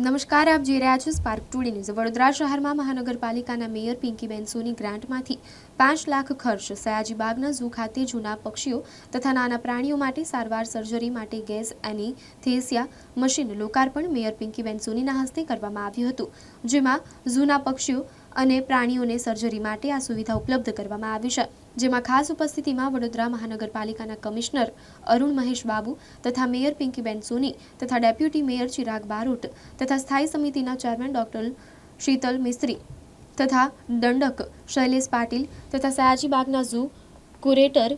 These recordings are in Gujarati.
નમસ્કાર, આપ જોઈ રહ્યા છો સ્પાર્ક ટુડે ન્યૂઝ વડોદરા શહેરમાં મહાનગરપાલિકાના મેયર પિંકીબેન સોની ગ્રાન્ટમાંથી પાંચ લાખ ખર્ચ સયાજી બાગના ઝૂ ખાતે જૂના પક્ષીઓ તથા નાના પ્રાણીઓ માટે સારવાર સર્જરી માટે ગેસ અને થેસિયા મશીન લોકાર્પણ મેયર પિંકીબેન સોનીના હસ્તે કરવામાં આવ્યું હતું, જેમાં ઝૂના પક્ષીઓ અને પ્રાણીઓને સર્જરી માટે આ સુવિધા ઉપલબ્ધ કરવામાં આવી છે, જેમાં ખાસ ઉપસ્થિતિમાં વડોદરા મહાનગરપાલિકાના કમિશનર અરુણ મહેશ બાબુ તથા મેયર પિંકીબેન સોની તથા ડેપ્યુટી મેયર ચિરાગ બારોટ તથા સ્થાયી સમિતિના ચેરમેન ડોક્ટર શીતલ મિસ્ત્રી તથા દંડક શૈલેષ પાટીલ તથા સયાજીબાગના ઝૂ કુરેટર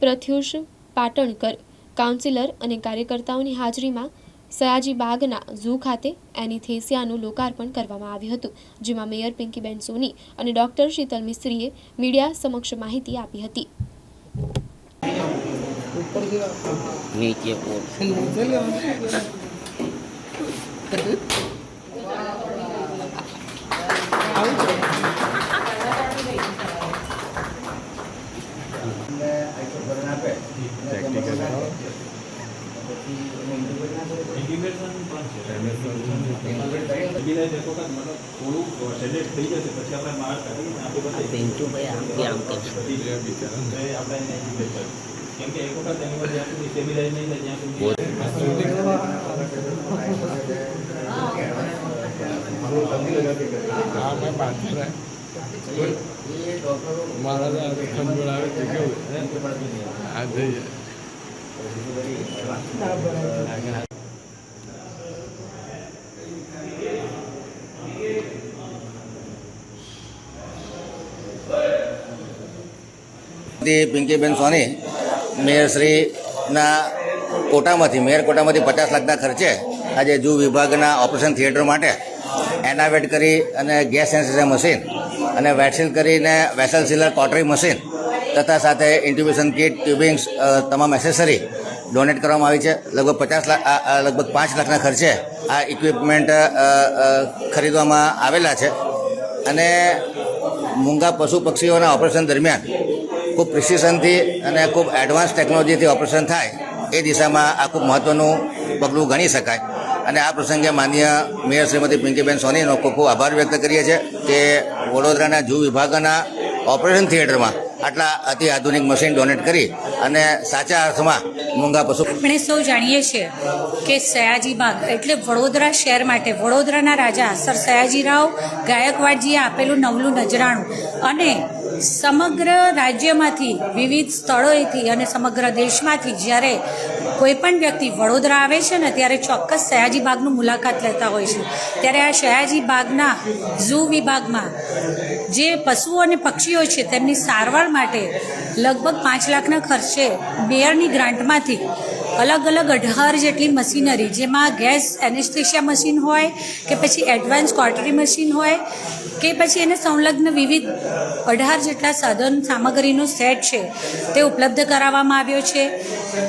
પ્રથ્યુષ પાટણકર, કાઉન્સિલર અને કાર્યકર્તાઓની હાજરીમાં સયાજી બાગના ઝૂ ખાતે એનિથેસિયાનું લોકાર્પણ કરવામાં આવ્યું હતું, જેમાં મેયર પિંકીબેન સોની અને ડોક્ટર શીતલ મિસ્ત્રીએ મીડિયા સમક્ષ માહિતી આપી હતી. નીચે ઇન્ટિગ્રેશન પણ છે બીજા એક વખત મતલબ થોડું સેલેક્ટ થઈ જશે પછી આપણે માર્ક કાઢીને આપણે બતાવીએ. પેન્ચું ભાઈ આમ આમ કે આપણે એને integrate કરીએ. કેમ કે એક વખત એની પર જ્યાં સુધી stabilize નહીં થાય ત્યાં સુધી હા મેં બાંધે મારા ખંજોળ આવે તે કેવું આ જઈએ પિંકીબેન સોની મેયરશ્રીના કોટામાંથી, મેયર કોટામાંથી પચાસ લાખના ખર્ચે આજે જૂ વિભાગના ઓપરેશન થિયેટર માટે એનાવેટ કરી અને ગેસ સેન્સેશન મશીન અને વેક્સિન કરીને વેસલ સીલર કોટરી મશીન તથા સાથે ઇન્ટ્યુબેશન કિટ, ટ્યુબિંગ્સ તમામ એસેસરી ડોનેટ કરવામાં આવી છે. લગભગ પચાસ લાખ લગભગ પાંચ લાખના ખર્ચે આ ઇક્વિપમેન્ટ ખરીદવામાં આવેલા છે. અને મૂંગા પશુ પક્ષીઓના ઓપરેશન દરમિયાન ખૂબ પ્રિસિશનથી અને ખૂબ એડવાન્સ ટેકનોલોજીથી ઓપરેશન થાય એ દિશામાં આ ખૂબ મહત્ત્વનું પગલું ગણી શકાય. અને આ પ્રસંગે માન્ય મેયર શ્રીમતી પિંકીબેન સોનીનો ખૂબ ખૂબ આભાર વ્યક્ત કરીએ છીએ કે વડોદરાના જૂ વિભાગના ઓપરેશન થિયેટરમાં આટલા અતિ આધુનિક મશીન ડોનેટ કરી અને સાચા અર્થમાં મૂંગા પશુ આપણે સૌ જાણીએ છીએ કે સયાજી બાગ એટલે વડોદરા શહેર માટે વડોદરાના રાજા સર સયાજીરાવ ગાયકવાડજીએ આપેલું નવલું નજરાણું. અને સમગ્ર રાજ્યમાંથી, વિવિધ સ્થળોએથી અને સમગ્ર દેશમાંથી જ્યારે કોઈપણ વ્યક્તિ વડોદરા આવે છે ને, ત્યારે ચોક્કસ સયાજી બાગનું મુલાકાત લેતા હોય છે. ત્યારે આ સયાજી બાગના ઝૂ વિભાગમાં જે પશુઓ અને પક્ષીઓ છે, તેમની સારવાર માટે લગભગ પાંચ લાખના ખર્ચે મેયરની ગ્રાન્ટમાંથી અલગ અલગ અઢાર જેટલી મશીનરી, જેમાં ગેસ એનેસ્થેશિયા મશીન હોય, કે પછી એડવાન્સ ક્વાર્ટરી મશીન હોય, કે પછી એને સંલગ્ન વિવિધ અઢાર જેટલા સાધન સામગ્રીનો સેટ છે, તે ઉપલબ્ધ કરાવવામાં આવ્યો છે.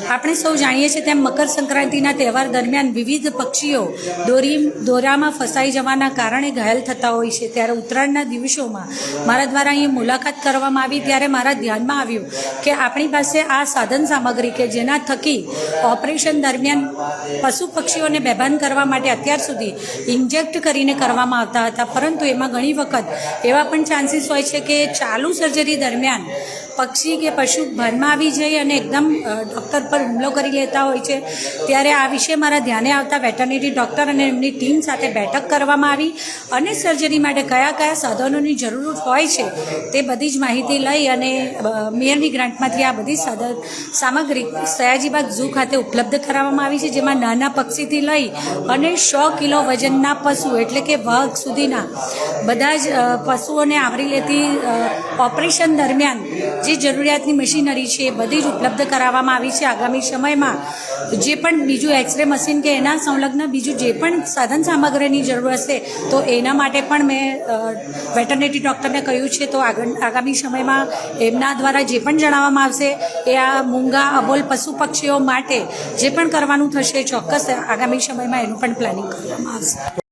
આપણે સૌ જાણીએ છીએ તેમ મકર સંક્રાંતિના તહેવાર દરમિયાન વિવિધ પક્ષીઓ દોરી, દોરામાં ફસાઈ જવાના કારણે ઘાયલ થતા હોય છે. ત્યારે ઉત્તરાયણના દિવસોમાં મારા દ્વારા અહીં મુલાકાત કરવામાં આવી. ત્યારે મારા ધ્યાનમાં આવ્યું કે આપણી પાસે આ સાધન સામગ્રી કે જેના થકી ઓપરેશન દરમિયાન પશુ પક્ષીઓને બેભાન કરવા માટે અત્યાર સુધી ઇન્જેક્ટ કરીને કરવામાં આવતા હતા. પરંતુ એમાં ઘણી વખત એવા પણ ચાન્સીસ હોય છે કે ચાલુ સર્જરી દરમિયાન પક્ષી કે પશુ ભાનમાં આવી જાય અને એકદમ ડૉક્ટર પર હુમલો કરી લેતા હોય છે, ત્યારે આ વિશે મારા ધ્યાને આવતા વેટરનરી ડૉક્ટર અને એમની ટીમ સાથે બેઠક કરવામાં આવી અને સર્જરી માટે કયા કયા સાધનોની જરૂર હોય છે તે બધી જ માહિતી લઈ અને મેયરની ગ્રાન્ટમાંથી આ બધી સાધન સામગ્રી સયાજીબાગ ઝૂ ખાતે ઉપલબ્ધ કરાવવામાં આવી છે, જેમાં નાના પક્ષીથી લઈ અને સો કિલો વજનના પશુ એટલે કે વાઘ સુધીના બધા જ પશુઓને આવરી લેતી ઓપરેશન દરમિયાન જે જરૂરિયાતની મશીનરી છે એ બધી જ ઉપલબ્ધ કરાવવામાં આવી છે. આગામી સમયમાં જે પણ બીજું એક્સરે મશીન કે એના સંલગ્ન બીજું જે પણ સાધન સામગ્રીની જરૂર હશે, તો એના માટે પણ મેં વેટરનેટી ડૉક્ટરને કહ્યું છે, તો આગળ, આગામી સમયમાં એમના દ્વારા જે પણ જણાવવામાં આવશે, એ આ મૂંગા અબોલ પશુ પક્ષીઓ માટે જે પણ કરવાનું થશે, ચોક્કસ આગામી સમયમાં એનું પણ પ્લાનિંગ કરવામાં આવશે.